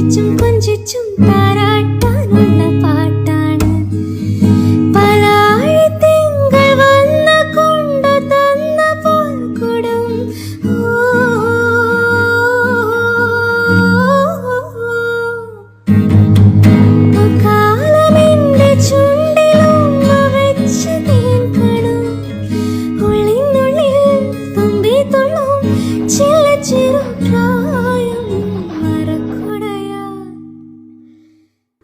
ചിരിച്ചും കൊഞ്ചിച്ചും താരാട്ടാനുള്ള പാട്ടാണ്. പലാഴത്തിങ്കൾ വന്ന കൊണ്ടു തന്ന